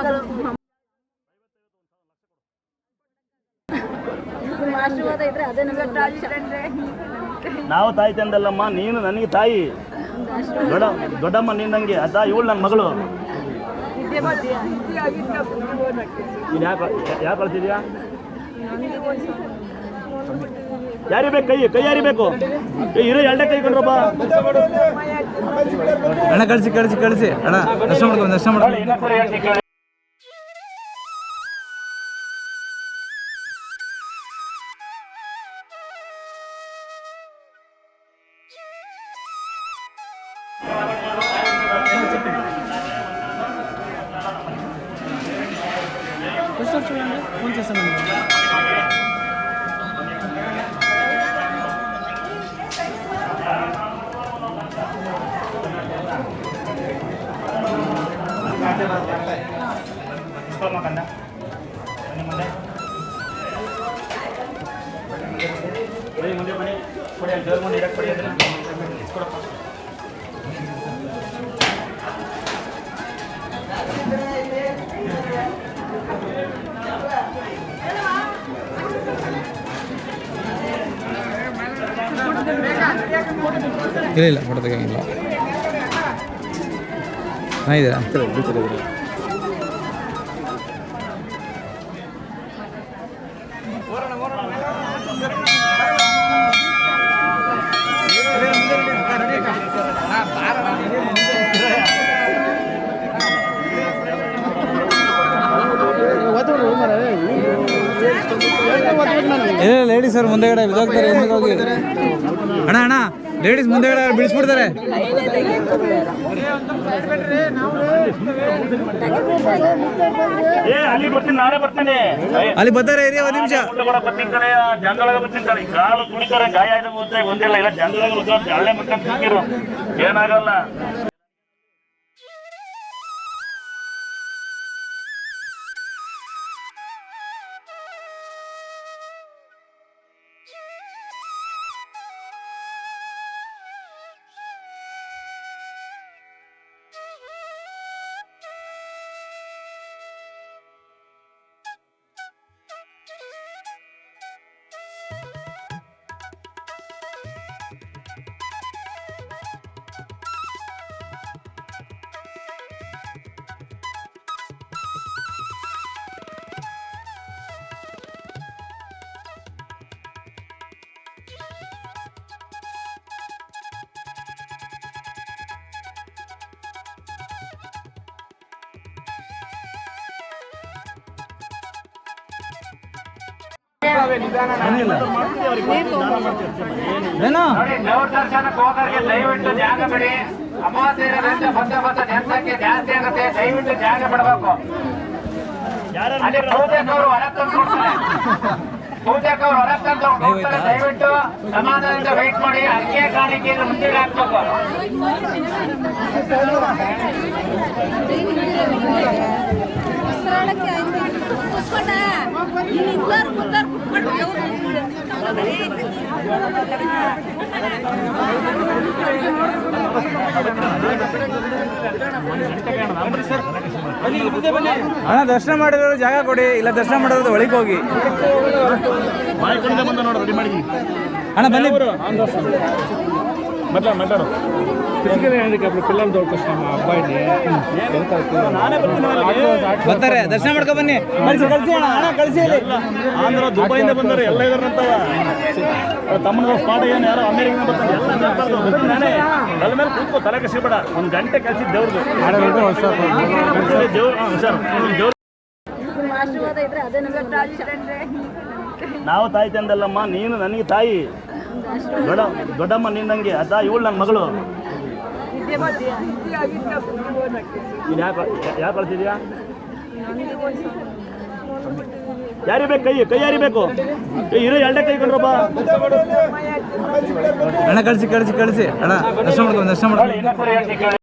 ಮಗಳು ಆಶೀರ್ವಾದ ಇದ್ರೆ ಅದೇ ನಮಗೆ ನಾವು ತಾಯಿ ತಂದಲ್ಲಮ್ಮ ನೀನು ನನಗೆ ತಾಯಿ. ದೊಡ್ಡ ದೊಡ್ಡಮ್ಮ ನಿನ್ನಂಗೆ ಅದ ಇವಳು ನನ್ನ ಮಗಳು. ನೀನು ಯಾಕೆ ಯಾಕೆ ಕಳ್ತಿದ್ಯಾ ಯಾರಿಗೆ ಬೇಕು ಕೈ ಕೈ ಯಾರಿಬೇಕು ಇರೋ ಎರಡೇ ಕೈ ಕೊಡ್ರಪ್ಪ ಅಣ್ಣ ಕಳಿಸಿ ಕಳಿಸಿ ಕಳಿಸಿ. ಅಣ್ಣ ದರ್ಶನ ಮಾಡ್ಕೊಂಡು ದರ್ಶನ ಮಾಡ್ಕೊಂಡು ಮುಂದೆ ಬನ್ನಿ ಕೊಡಿ ಅಲ್ಲಿ ದೇವ್ರ ಮುಂದೆ ಇಡಕ್ಕೆ ಕೊಡಿ ಅದನ್ನ ಇಸ್ಕೊಡಪ್ಪ ಇಲ್ಲ ಇಲ್ಲ ಫೋಟೋ ತೆಗಿಯಂಗಿಲ್ಲ ಚೆನ್ನಾಗಿದ್ದೀರಾ ಇಲ್ಲ ಲೇಡೀಸ್ ಅವ್ರು ಮುಂದೆಗಡೆ ಬಿದ್ದೋಗ್ತಾರೆ ಹಿಂದಕ್ಕೆ ಹೋಗಿ ಅಣ್ಣ ಅಣ್ಣ ಲೇಡೀಸ್ ಮುಂದೆ ಬಿಡಿಸ್ಬಿಡ್ತಾರೆ. ಏ ಅಲ್ಲಿ ಬರ್ತೀನಿ ನಾಳೆ ಬರ್ತೀನಿ. ಅಲ್ಲಿ ಬರ್ತಾರೆ ಇರಿ ಒಂದು ನಿಮಿಷ. ಗಾಯ ಕೂಡ ಬರ್ತೀನಿ ಇಲ್ಲ ಜಂಗಳಾಗ ಬರ್ತೀನಿ ಏನೋ ನೋಡಿ ದೇವ್ರ ದರ್ಶನಕ್ಕೆ ಹೋಗೋರಿಗೆ ದಯವಿಟ್ಟು ಜಾಗ ಬಿಡಿ ಅಮಾವಾಸ್ಯೆ ಬಂದ ಬಂದ ಜನಸಂಖ್ಯೆ ಜಾಸ್ತಿ ಆಗುತ್ತೆ ದಯವಿಟ್ಟು ಜಾಗ ಬಿಡಬೇಕು ಅಲ್ಲಿ ತಂದು ಕೊಡ್ತಾರೆ ಹೊರಗೆ ತಂದು ಹೋಗ್ತಾರೆ ದಯವಿಟ್ಟು ಸಮಾಧಾನದಿಂದ ವೇಟ್ ಮಾಡಿ. ಅರ್ಕೆ ಕಾಣಿಕೆ ಮುಂದೆ ಹಾಕ್ಬೇಕು. ಅಣ್ಣ ದರ್ಶನ ಮಾಡಿರೋರು ಜಾಗ ಕೊಡಿ ಇಲ್ಲ ದರ್ಶನ ಮಾಡಿರೋದು ಒಳಗೆ ಹೋಗಿ. ಅಣ್ಣ ಕಡೆಯಿಂದ ಬಂದ ನೋಡು ರೆಡಿ ಮಾಡಿದ್ದೀನಿ ಅಣ್ಣ ಬನ್ನಿ ಮಾತಾಡು ಮಾತಾಡು ನಾನೇ ಬರ್ತೀನಿ ಅಲ್ಲಿಗೆ. ಬರ್ತಾರೆ ದರ್ಶನ ಮಾಡ್ಕೊ ಬನ್ನಿ. ಕಳಿಸಿ ಕಳಿಸಿ ಹಣ ಕಳಿಸಿ ಇಲ್ಲಿ. ಆಂಧ್ರ ದುಬೈಯಿಂದ ಬಂದರು ಎಲ್ಲ ಇದಾರಂತವ ತಮ್ಮನ ಸ್ಪಾಟ್ ಏನು ಯಾರೋ ಅಮೇರಿಕಿಂದ ಬರ್ತಾರೆ. ಎಲ್ಲ ನಾನೇ. ತಲೆ ಮೇಲೆ ಕೂತ್ಕೋ ತಲೆ ಕಸಿಬೇಡ. ಒಂದು ಗಂಟೆ ಕಳ್ಸಿದ್ದು ದೇವ್ರದ್ದು ದೇವ್ರು ಹಾಂ ಸರ್ ದೇವ್ರು ಆಶೀರ್ವಾದ ಇದ್ರೆ ಅದೇ ನಮಗೆ ನಾವು ತಾಯಿ ತಂದಲ್ಲಮ್ಮ ನೀನು ನನಗೆ ತಾಯಿ. ದೊಡ್ಡ ದೊಡ್ಡಮ್ಮ ನಿನ್ನಂಗೆ ಅದ ಇವಳು ನನ್ನ ಮಗಳು. ನೀನು ಯಾಕೆ ಯಾಕೆ ಕಳ್ಸಿದ್ಯಾ? ಯಾರಿ ಬೇಕು ಕೈ? ಕೈ ಯಾರಿಬೇಕು ಬೇಕು? ಇರೋ ಎರಡೇ ಕೈ ಕೊಡ್ರಪ್ಪ ಅಣ್ಣ ಕಳಿಸಿ ಕಳಿಸಿ ಕಳಿಸಿ. ಅಣ್ಣ ದರ್ಶನ ಮಾಡ್ಕೊಂಡು ದರ್ಶನ ಮಾಡ್ಕೊಂಡು